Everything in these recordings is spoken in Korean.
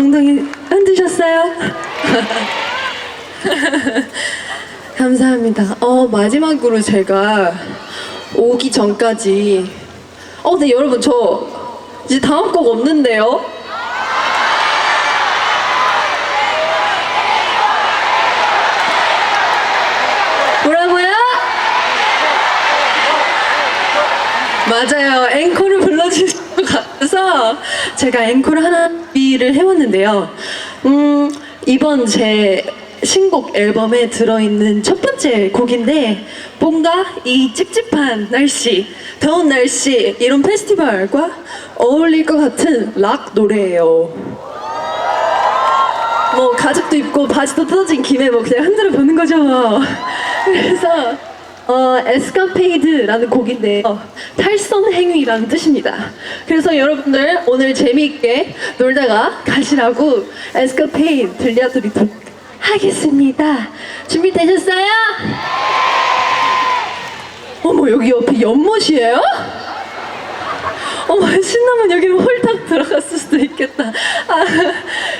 엉덩이 흔드셨어요? 감사합니다. 어, 마지막으로 제가 오기 전까지. 어, 근데 여러분, 저 이제 다음 곡 없는데요? 뭐라고요? 맞아요. 불러주신 것 같아서 제가 앵콜 하나를 해왔는데요. 음, 이번 제 신곡 앨범에 들어있는 첫 번째 곡인데 뭔가 이 찝찝한 날씨, 더운 날씨, 이런 페스티벌과 어울릴 것 같은 락 노래예요. 뭐 가죽도 입고 바지도 뜯어진 김에 뭐 그냥 흔들어 보는 거죠. 그래서 어, 에스카페이드라는 곡인데 어, 탈선 행위라는 뜻입니다. 그래서 여러분들 오늘 재미있게 놀다가 가시라고 에스카페이드 들려드리도록 하겠습니다. 준비되셨어요? 어머 여기 옆에 연못이에요? 어머 신나면 여기로 홀딱 들어갔을 수도 있겠다. 아,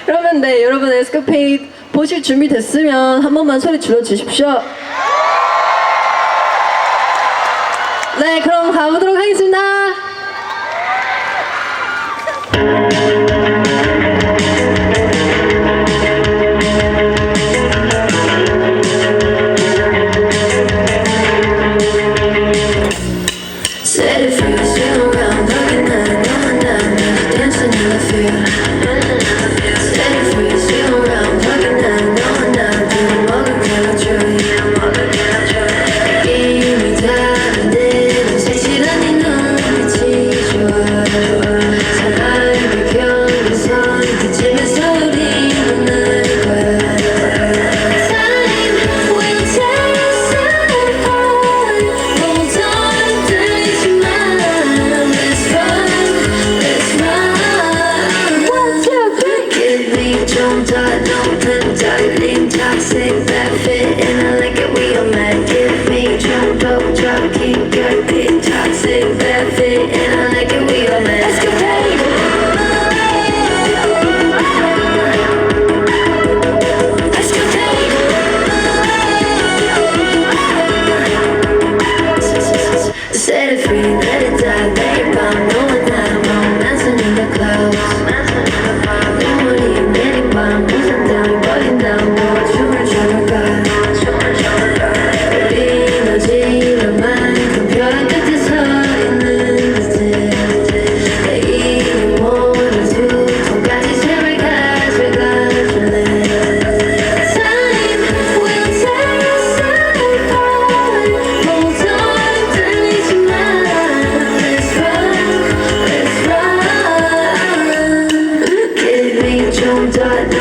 그러면 네 여러분 에스카페이드 보실 준비 됐으면 한 번만 소리 질러 주십시오. 네 그럼 가보도록 하겠습니다. said it's Lord.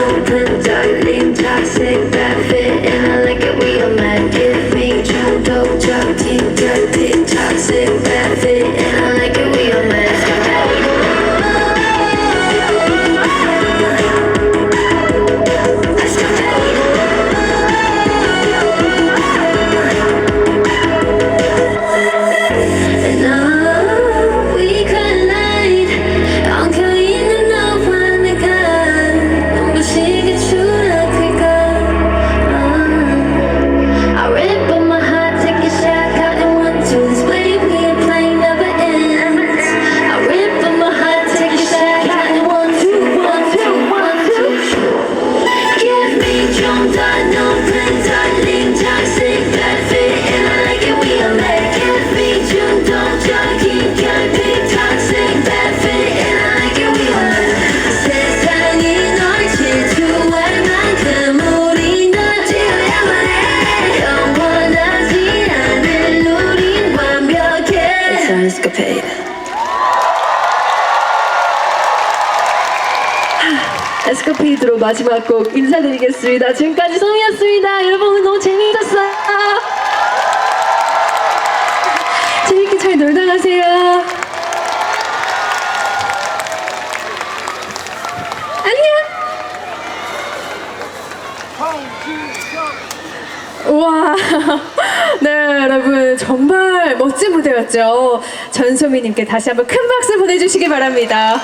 Dun, dun, dun. 스카페이드로 마지막 곡 인사드리겠습니다. 지금까지 송이었습니다. 여러분 오늘 너무 재미있었어요. 재밌게 잘 놀다 가세요. 안녕. 우와. 네, 여러분. 정말 멋진 무대였죠. 전소미님께 다시 한번 큰 박수 보내주시기 바랍니다.